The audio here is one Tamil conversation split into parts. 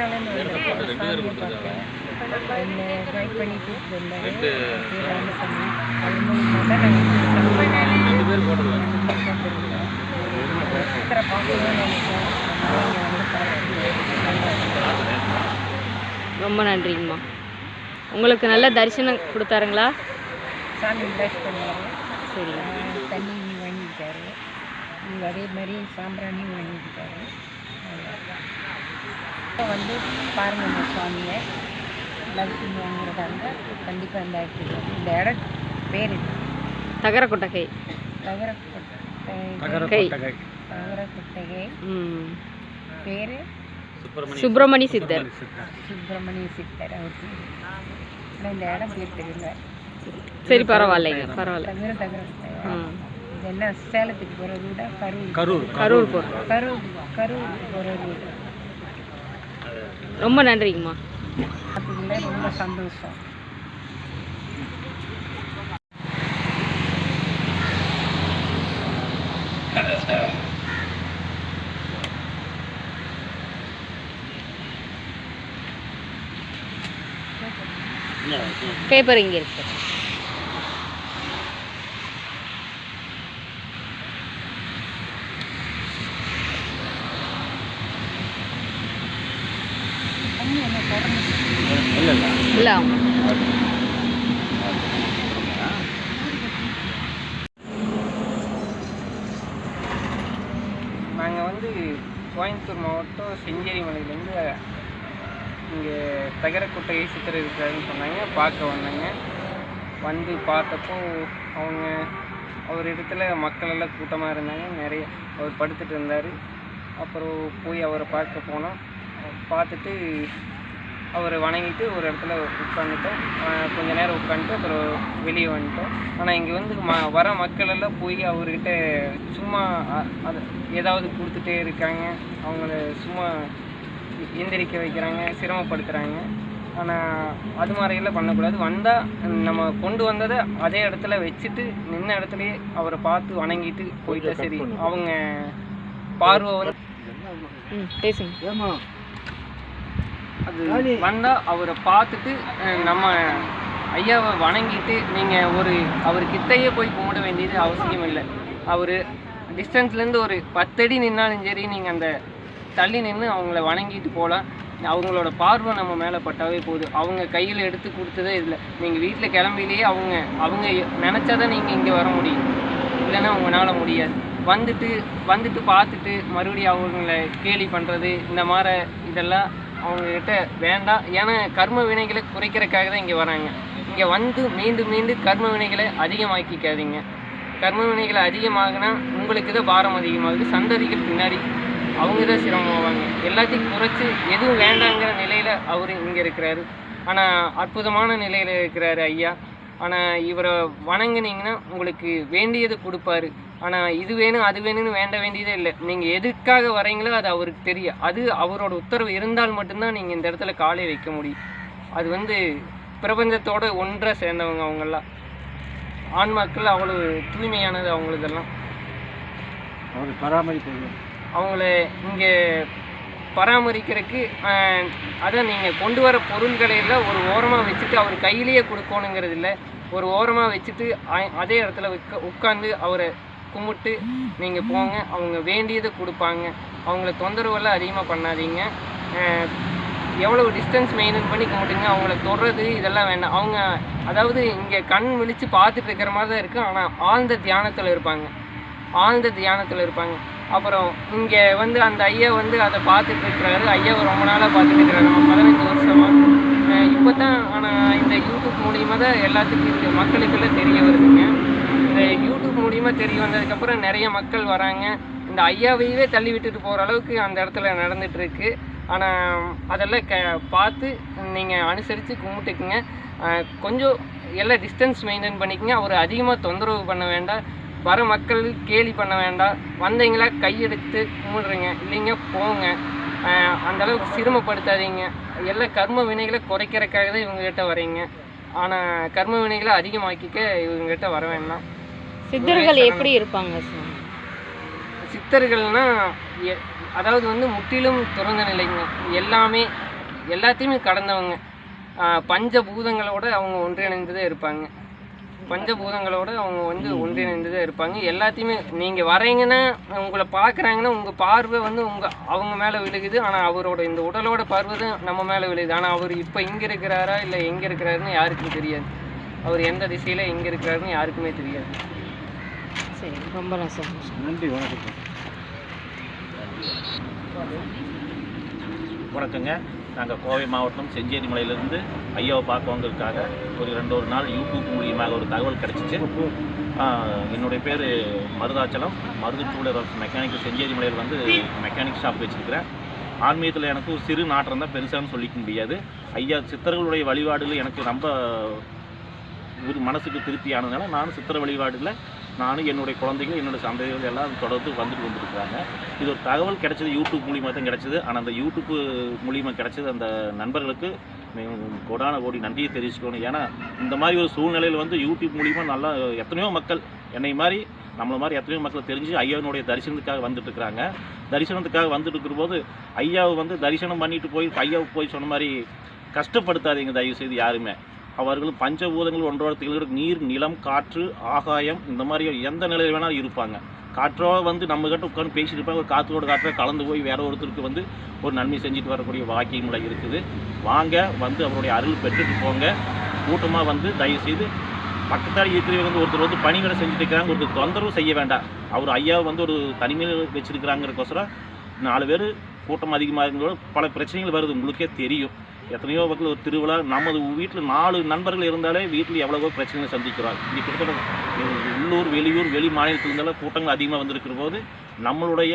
கேரளாலேருந்து வந்திருக்கோம் சாமியை பார்க்க இந்த கைட் பண்ணி கூப்பிட்டு வந்தாரு பேர் ராமசாமி அது மூலியமாக தான் நாங்கள் ரெண்டு பேர் போட்டல வந்திருக்கோம் சித்திரை பார்க்கணும்னு நினைச்சோம் அதனால இங்கே வந்து பார்த்து ரொம்ப நன்றிங்கம்மா. உங்களுக்கு நல்ல தரிசனம் கொடுத்தாருங்களா? சாமி சரிங்க. தண்ணி வாங்கிக்கிட்டாரு இங்கே அதே மாதிரி சாம்பிராணியும் வாங்கிக்கிட்டாரு வந்து பாருங்க சுவாமியை. தரிசனம் வாங்குறதா இருந்தால் கண்டிப்பாக இந்த இடத்துக்கு. இந்த இடம் பேர் தகர கொட்டகை தகர கை தகர குத்தகை ம். பேர்? சுப்பிரமணி சித்தர். சுப்பிரமணிய சித்தர் அவர் இந்த இடம் பேர் தெரியல. சரி பரவாயில்லைங்க பரவாயில்ல. தகர தகர இது என்ன சேலத்துக்கு போகிற ரூடா கரூர். கரூர் கரூர் போகிறோம் கரூர் கரூர் போகிற ரூட் ரொம்ப நன்றிங்கம்மா. அதுக்குள்ள ரொம்ப சந்தோஷம். பேப்பர் இங்கே இருக்கு தண்ணி என்ன திறந்து இல்லை இல்லை இல்லை நாங்கள் வந்து கோயம்புத்தூர் மாவட்டம் செஞ்சேரி மலையிலேருந்து இங்கே தகரக்குட்டகை சித்தர் இருக்கிறாருன்னு சொன்னாங்க. பார்க்க வந்தாங்க. வந்து பார்த்தப்போ அவங்க அவர் இடத்துல மக்கள் எல்லாம் கூட்டமாக இருந்தாங்க. நிறைய அவர் படுத்துட்டு இருந்தார். அப்புறம் போய் அவரை பார்க்க போனோம். பார்த்துட்டு அவரை வணங்கிட்டு ஒரு இடத்துல உட்காந்துட்டோம் ஆஹ் கொஞ்ச நேரம் உட்காந்துட்டு அப்புறம் வெளியே வந்துட்டோம். ஆனால் இங்கே வந்து ம வர மக்கள் எல்லாம் போய் அவர்கிட்ட சும்மா அது ஏதாவது கொடுத்துட்டே இருக்காங்க. அவங்கள சும்மா எந்திரிக்க வைக்கிறாங்க சிரமப்படுத்துகிறாங்க ஆனால் அது மாதிரியெல்லாம் பண்ணக்கூடாது. வந்தால் நம்ம கொண்டு வந்ததை அதே இடத்துல வச்சுட்டு நின்ன இடத்துலயே அவரை பார்த்து வணங்கிட்டு போயிட்டா சரி. அவங்க பார்வை வந்து பேசுங்க. அது வந்தா அவரை பார்த்துட்டு நம்ம ஐயாவை வணங்கிட்டு நீங்கள் ஒரு அவர் கிட்டயே போய் கும்பிட வேண்டியது அவசியம் இல்லை. அவர் டிஸ்டன்ஸ்லேருந்து ஒரு பத்தடி நின்னாலும் சரி நீங்கள் அந்த தள்ளி நின்று அவங்கள வணங்கிட்டு போகலாம் அவங்களோட பார்வை நம்ம மேலே பட்டாவே போதும் அவங்க கையில் எடுத்து கொடுத்ததே இல்லை நீங்கள் வீட்டில் கிளம்பிலேயே அவங்க அவங்க நினச்சாதான் நீங்கள் இங்கே வர முடியும். இல்லைன்னா உங்களால் முடியாது. வந்துட்டு வந்துட்டு பார்த்துட்டு மறுபடியும் அவங்கள கேலி பண்ணுறது இந்த மாதிரி இதெல்லாம் அவங்கக்கிட்ட வேண்டாம். ஏன்னா கர்ம வினைகளை குறைக்கிறதுக்காக தான் இங்கே வராங்க. இங்கே வந்து மீண்டும் மீண்டும் கர்ம வினைகளை அதிகமாக்கிக்காதீங்க. கர்ம வினைகளை அதிகமாகினா உங்களுக்கு தான் பாரம் அதிகமாகுது. சந்ததிகள் பின்னாடி அவங்க தான் சிரமமாவாங்க. எல்லாத்தையும் குறைச்சி எதுவும் வேண்டாங்கிற நிலையில் அவர் இங்கே இருக்கிறாரு. ஆனால் அற்புதமான நிலையில் இருக்கிறாரு ஐயா. ஆனால் இவரை வணங்குனீங்கன்னா உங்களுக்கு வேண்டியதை கொடுப்பாரு. ஆனால் இது வேணும் அது வேணும்னு வேண்ட வேண்டியதே இல்லை. நீங்கள் எதுக்காக வரீங்களோ அது அவருக்கு தெரியும். அது அவரோட உத்தரவு இருந்தால் மட்டும்தான் நீங்கள் இந்த இடத்துல காலை வைக்க முடியும். அது வந்து பிரபஞ்சத்தோட ஒன்றாக சேர்ந்தவங்க அவங்கெல்லாம். ஆன்மாக்கள் அவ்வளோ தூய்மையானது அவங்களுதெல்லாம் அவர் பராமரிப்பு அவங்கள இங்கே பராமரிக்கிறதுக்கு அதான் நீங்கள் கொண்டு வர பொருள்களை எல்லாம் ஒரு ஓரமாக வச்சுட்டு அவர் கையிலேயே கொடுக்கணுங்கிறது இல்லை. ஒரு ஓரமாக வச்சுட்டு அதே இடத்துல உட்கா உட்காந்து அவரை கும்பிட்டு நீங்கள் போங்க. அவங்க வேண்டியதை கொடுப்பாங்க. அவங்கள தொந்தரவெல்லாம் அதிகமாக பண்ணாதீங்க. எவ்வளோ டிஸ்டன்ஸ் மெயின்டைன் பண்ணி கும்பிட்டுங்க. அவங்கள தொடுறது இதெல்லாம் வேண்டாம். அவங்க அதாவது இங்கே கண் விழித்து பார்த்துட்டு இருக்கிற மாதிரி தான் இருக்குது ஆனால் ஆழ்ந்த தியானத்தில் இருப்பாங்க. ஆழ்ந்த தியானத்தில் இருப்பாங்க. அப்புறம் இங்கே வந்து அந்த ஐயா வந்து அதை பார்த்துட்டு இருக்கிறாரு. ஐயாவை ரொம்ப நாளாக பார்த்துட்டு இருக்கிறாரு. நம்ம பதினஞ்சு வருஷமாக இப்போ தான் ஆனால் இந்த யூடியூப் மூலியமாக தான் எல்லாத்துக்கும் இருக்குது மக்களுக்கெல்லாம் தெரிய வருதுங்க. இந்த யூடியூப் மூலியமாக தெரிய வந்ததுக்கப்புறம் நிறைய மக்கள் வராங்க. இந்த ஐயாவையவே தள்ளி விட்டுட்டு போகிற அளவுக்கு அந்த இடத்துல நடந்துகிட்ருக்கு ஆனால் அதெல்லாம் க பார்த்து நீங்கள் அனுசரித்து கும்பிட்டுக்குங்க. கொஞ்சம் எல்லாம் டிஸ்டன்ஸ் மெயின்டைன் பண்ணிக்கங்க. அவர் அதிகமாக தொந்தரவு பண்ண வேண்டாம். வர மக்கள் கேலி பண்ண வேண்டாம். வந்தீங்களா கையெடுத்து கும்பிடுறீங்க. இல்லைங்க போங்க. அந்தளவுக்கு அந்த அளவுக்கு சிரமப்படுத்தாதீங்க. எல்லா கர்ம வினைகளை குறைக்கிறதுக்காக தான் இவங்ககிட்ட வரீங்க. ஆனால் கர்ம வினைகளை அதிகமாக்கிக்க இவங்ககிட்ட வர வேண்டாம். சித்தர்கள் எப்படி இருப்பாங்க சார்? சித்தர்கள்னா அதாவது வந்து முற்றிலும் திறந்த நிலைங்க. எல்லாமே எல்லாத்தையுமே கடந்தவங்க. பஞ்சபூதங்களோடு அவங்க ஒன்றிணைந்ததே இருப்பாங்க. பஞ்சபூதங்களோடு அவங்க வந்து ஒன்றிணைந்ததே இருப்பாங்க. எல்லாத்தையுமே நீங்கள் வரீங்கன்னா உங்களை பார்க்குறாங்கன்னா உங்கள் பார்வை வந்து உங்கள் அவங்க மேலே விழுகுது. ஆனால் அவரோட இந்த உடலோட பார்வை தான் நம்ம மேலே விழுகுது. ஆனால் அவர் இப்போ இங்கே இருக்கிறாரா இல்லை எங்கே இருக்கிறாருன்னு யாருக்கும் தெரியாது. அவர் எந்த திசையில் எங்கே இருக்கிறாருன்னு யாருக்குமே தெரியாது. சரி ரொம்ப சந்தோஷம் நன்றி வணக்கம். வணக்கங்க. நாங்கள் கோவை மாவட்டம் செஞ்சேரி மலையிலேருந்து ஐயாவை பார்க்கவங்களுக்காக ஒரு ரெண்டு ஒரு நாள் யூடியூப் மூலியமாக ஒரு தகவல் கிடச்சிச்சு. என்னுடைய பேர் Maruthachalam. Marudhu two wheeler mechanic Senjeri மலையில் வந்து மெக்கானிக் ஷாப் வச்சுருக்கிறேன். ஆன்மீகத்தில் எனக்கு ஒரு சிறு நாட்டம் தான் பெருசான்னு சொல்லிக்க முடியாது. ஐயா சித்தர்களுடைய வழிபாடுகள் எனக்கு ரொம்ப ஒரு மனசுக்கு திருப்தியானதுனால நானும் சித்திர வழிபாடுகளை நானும் என்னுடைய குழந்தைகள் என்னுடைய சந்தைகள் எல்லாம் தொடர்ந்து வந்துட்டு வந்துருக்குறாங்க. இது ஒரு தகவல் கிடைச்சது யூடியூப் மூலியமாக தான் கிடைச்சது. ஆனால் அந்த யூடியூப் மூலியமாக கிடைச்சது அந்த நண்பர்களுக்கு கோடான கோடி நன்றியை தெரிவிச்சுக்கணும். ஏன்னா இந்த மாதிரி ஒரு சூழ்நிலையில் வந்து யூடியூப் மூலியமாக நல்லா எத்தனையோ மக்கள் என்னை மாதிரி நம்மளை மாதிரி எத்தனையோ மக்கள் தெரிஞ்சு ஐயாவினுடைய தரிசனத்துக்காக வந்துட்டு இருக்கிறாங்க தரிசனத்துக்காக வந்துட்டு இருக்கிறபோது ஐயாவை வந்து தரிசனம் பண்ணிட்டு போய் ஐயாவுக்கு போய் சொன்ன மாதிரி கஷ்டப்படுத்தாதீங்க தயவு செய்து யாருமே. அவர்கள் பஞ்சபூதங்கள் ஒன்றோட திகழ்கிற நீர் நிலம் காற்று ஆகாயம் இந்த மாதிரி எந்த நிலையில் வேணாலும் இருப்பாங்க. காற்றோ வந்து நம்ம கிட்ட உட்காந்து பேசிட்டு இருப்பாங்க. ஒரு காற்றோட காற்றை கலந்து போய் வேற ஒருத்தருக்கு வந்து ஒரு நன்மை செஞ்சுட்டு வரக்கூடிய வாக்கியங்களை இருக்குது. வாங்க வந்து அவருடைய அருள் பெற்றுட்டு போங்க. கூட்டமாக வந்து தயவுசெய்து பக்கத்தால் இருக்கிறவங்க வந்து ஒருத்தர் வந்து பணிகளை செஞ்சுட்டு இருக்கிறாங்க. ஒருத்தர் தொந்தரவு செய்ய வேண்டாம். அவர் ஐயாவை வந்து ஒரு தனிமையில் வச்சுருக்கிறாங்கிறக்கோசரம் நாலு பேர் கூட்டம் அதிகமாக இருந்தோட பல பிரச்சனைகள் வருது. உங்களுக்கே தெரியும். எத்தனையோ வகையில் ஒரு திருவிழா நமது வீட்டில் நாலு நண்பர்கள் இருந்தாலே வீட்டில் எவ்வளவோ பிரச்சனைகளை சந்திக்கிறோம் இங்கே கிட்டத்தட்ட உள்ளூர் வெளியூர் வெளி மாநிலத்தில் இருந்தாலும் கூட்டங்கள் அதிகமாக வந்திருக்கிற போது நம்மளுடைய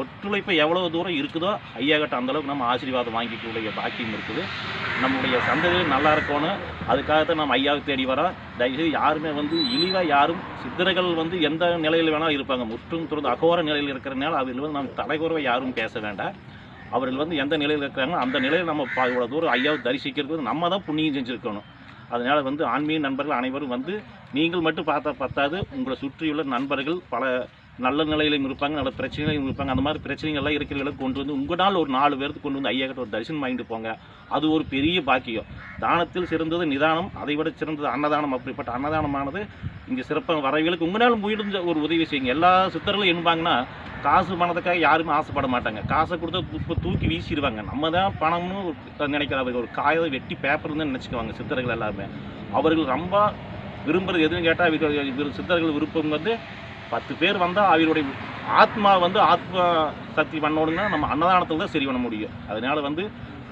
ஒத்துழைப்பு எவ்வளோ தூரம் இருக்குதோ ஐயா கிட்ட அந்தளவுக்கு நம்ம ஆசீர்வாதம் வாங்கிக்கூடிய பாக்கியம் இருக்குது. நம்மளுடைய சந்ததிகள் நல்லா இருக்கணும். அதுக்காகத்தான் நம்ம ஐயாவை தேடி வரோம். தயவுசெய்து யாருமே வந்து இழிவாக யாரும் சித்தர்கள் வந்து எந்த நிலையில் வேணாலும் இருப்பாங்க. முற்றும் துறந்து அகோர நிலையில் இருக்கிறனால அதில் வந்து நம்ம தலைகுறவை யாரும் பேச வேண்டாம். அவர்கள் வந்து எந்த நிலையில் இருக்கிறாங்களோ அந்த நிலையில் நம்ம இவ்வளோ தூரம் ஐயாவை தரிசிக்கிறது நம்ம தான் புண்ணியம் செஞ்சுருக்கணும். அதனால் வந்து ஆன்மீக நண்பர்கள் அனைவரும் வந்து நீங்கள் மட்டும் பார்த்தா பத்தாது உங்களை சுற்றியுள்ள நண்பர்கள் பல நல்ல நிலையிலும் இருப்பாங்க நல்ல பிரச்சனைகளையும் இருப்பாங்க. அந்த மாதிரி பிரச்சனைகள்லாம் இருக்கிறவங்களுக்கு கொண்டு வந்து உங்களால் ஒரு நாலு பேருக்கு கொண்டு வந்து ஐயா கிட்ட ஒரு தரிசனம் வாங்கிட்டு போங்க. அது ஒரு பெரிய பாக்கியம். தானத்தில் சிறந்தது நிதானம் அதை விட சிறந்தது அன்னதானம். அப்படிப்பட்ட அன்னதானமானது இங்கே சிறப்பாக வரவங்களுக்கு உங்களால் முடிந்த ஒரு உதவி செய்யுங்க. எல்லா சித்தர்களும் என்பாங்கன்னா காசு பணத்துக்காக யாருமே ஆசைப்பட மாட்டாங்க. காசை கொடுத்து இப்போ தூக்கி வீசிடுவாங்க. நம்ம தான் பணம்னு நினைக்கிறாங்க ஒரு காயை வெட்டி பேப்பர்னு தான் நினச்சிக்குவாங்க சித்தர்கள் எல்லாருமே. அவர்கள் ரொம்ப விரும்புகிறது எதுன்னு கேட்டால் சித்தர்கள் விருப்பம் வந்து பத்து பேர் வந்தால் அவருடைய ஆத்மா வந்து ஆத்மா சக்தி பண்ணோடுங்கன்னா நம்ம அன்னதானத்தில் தான் சரி பண்ண முடியும். அதனால வந்து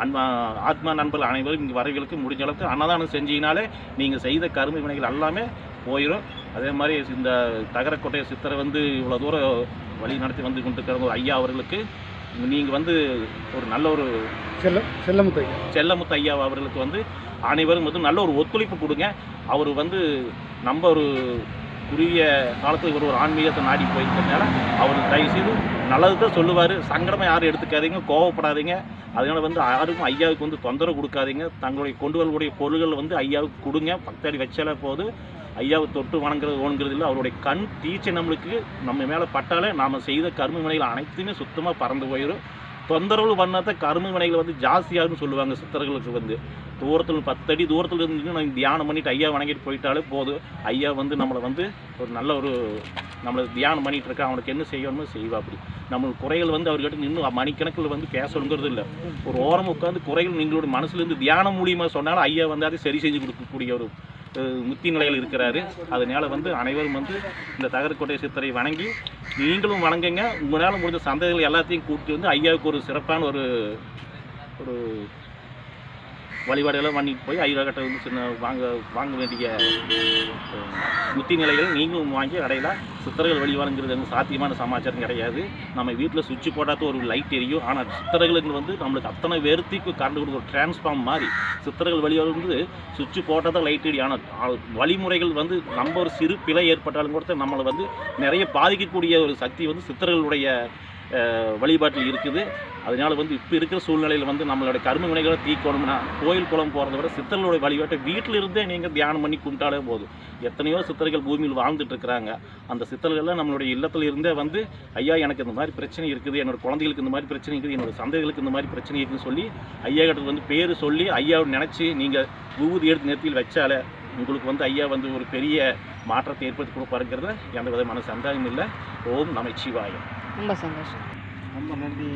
அன்மா ஆத்மா நண்பர்கள் அனைவரும் இங்கே வரவர்களுக்கு முடிஞ்ச அளவுக்கு அன்னதானம் செஞ்சீங்கனாலே நீங்கள் செய்த கருமை வினைகள் எல்லாமே போயிடும் அதே மாதிரி இந்த தகரக்கோட்டை சித்தரை வந்து இவ்வளோ தூரம் வழி நடத்தி வந்து கொண்டிருக்கிற ஒரு ஐயா அவர்களுக்கு நீங்கள் வந்து ஒரு நல்ல ஒரு செல்ல செல்லமுத்தை செல்லமுத்து ஐயா அவர்களுக்கு வந்து அனைவரும் வந்து நல்ல ஒரு ஒத்துழைப்பு கொடுங்க. அவர் வந்து நம்ம ஒரு குறுகிய காலத்தில் இவர் ஒரு ஆன்மீகத்தை நாடி போயிருக்கிறதுனால அவர் தயவு செய்து நல்லது தான் சொல்லுவார். சங்கடமாக யாரும் எடுத்துக்காதீங்க கோவப்படாதீங்க. அதனால் வந்து யாருக்கும் ஐயாவுக்கு வந்து தொந்தரவு கொடுக்காதீங்க. தங்களுடைய கொண்டு வரக்கூடிய பொருள்கள் வந்து ஐயாவுக்கு கொடுங்க. பக்தாடி வச்சாலே போது ஐயாவை தொட்டு வணங்குறது ஓணுங்கிறது இல்லை. அவருடைய கண் தீச்சை நம்மளுக்கு நம்ம மேலே பட்டாலே நாம் செய்த கரும வினைகள் அனைத்துமே சுத்தமாக பறந்து போயிடும் தொந்தரவு பண்ணாத கரும வினைகள் வந்து ஜாஸ்தியாகும்னு சொல்லுவாங்க சித்தர்களுக்கு வந்து. தூரத்தில் பத்தடி தூரத்தில் இருந்து நம்ம தியானம் பண்ணிட்டு ஐயா வணங்கிட்டு போயிட்டாலே போதும் ஐயா வந்து நம்மளை வந்து ஒரு நல்ல ஒரு நம்மளை தியானம் பண்ணிட்டு இருக்க அவனுக்கு என்ன செய்யணுமோ செய்வா அப்படி. நம்ம குறைகள் வந்து அவர்கிட்ட நின்று மணிக்கணக்கில் வந்து பேசணுங்கிறது இல்லை. ஒரு ஓரம் உட்காந்து குறைகள் நீங்களோட மனசுலேருந்து தியானம் மூலியமாக சொன்னாலும் ஐயா வந்து அதை சரி செஞ்சு கொடுக்கக்கூடிய ஒரு முத்தி நிலையில் இருக்கிறாரு. அதனால வந்து அனைவரும் வந்து இந்த தகரக்கோட்டை சித்தரை வணங்கி நீங்களும் வணங்குங்க. உங்களால் முடிஞ்ச சந்தைகள் எல்லாத்தையும் கூப்பிட்டு வந்து ஐயாவுக்கு ஒரு சிறப்பான ஒரு ஒரு வழிபாடுகளை பண்ணிட்டு போய் ஐயா வந்து சின்ன வாங்க வாங்க வேண்டிய முத்தி நிலைகள் நீங்களும் வாங்கி அடையலாம் சித்தர்கள் வழிபாடுங்கிறது வந்து சாத்தியமான சமாச்சாரம் கிடையாது. நம்ம வீட்டில் சுவிட்ச் போட்டாத ஒரு லைட் எரியும் ஆனால் சித்தர்களுக்கு வந்து நம்மளுக்கு அத்தனை வேர்த்திக்கு கரண்ட் கொடுக்குற ஒரு டிரான்ஸ்ஃபார்ம் மாதிரி சித்தர்கள் வழிபாடுங்கிறது வந்து சுவிட்ச் போட்டால் தான் லைட் எரியும் ஆனால் வழிமுறைகள் வந்து நம்ம ஒரு சிறு பிழை ஏற்பட்டாலும் கூட நம்மளை வந்து நிறைய பாதிக்கக்கூடிய ஒரு சக்தி வந்து சித்தர்களுடைய வழிபாட்டில் இருக்குது. அதனால வந்து இப்போ இருக்கிற சூழ்நிலையில் வந்து நம்மளோட கர்ம வினைகளை தீக்கணும்னா கோயில் குளம் போகிறத விட சித்தர்களுடைய வழிபாட்டை வீட்டில் இருந்தே நீங்கள் தியானம் பண்ணி கும்பிட்டாலே போதும். எத்தனையோ சித்தர்கள் பூமியில் வாழ்ந்துட்டு இருக்கிறாங்க. அந்த சித்தர்கள்லாம் நம்மளுடைய இல்லத்தில் இருந்தே வந்து ஐயா எனக்கு இந்த மாதிரி பிரச்சனை இருக்குது. என்னோட குழந்தைகளுக்கு இந்த மாதிரி பிரச்சனை இருக்குது. என்னோட சந்தைகளுக்கு இந்த மாதிரி பிரச்சனை இருக்குதுன்னு சொல்லி ஐயா கிட்ட வந்து பேர் சொல்லி ஐயாவை நினச்சி நீங்கள் விபூதி எடுத்து நேரத்தில் வச்சாலே உங்களுக்கு வந்து ஐயா வந்து ஒரு பெரிய மாற்றத்தை ஏற்படுத்தி கொடுப்பாருங்கிறத எந்த விதமான சந்தேகம் இல்லை. ஓம் நமச்சிவாயம் ரொம்ப சந்தோஷம். ரொம்ப நன்றி.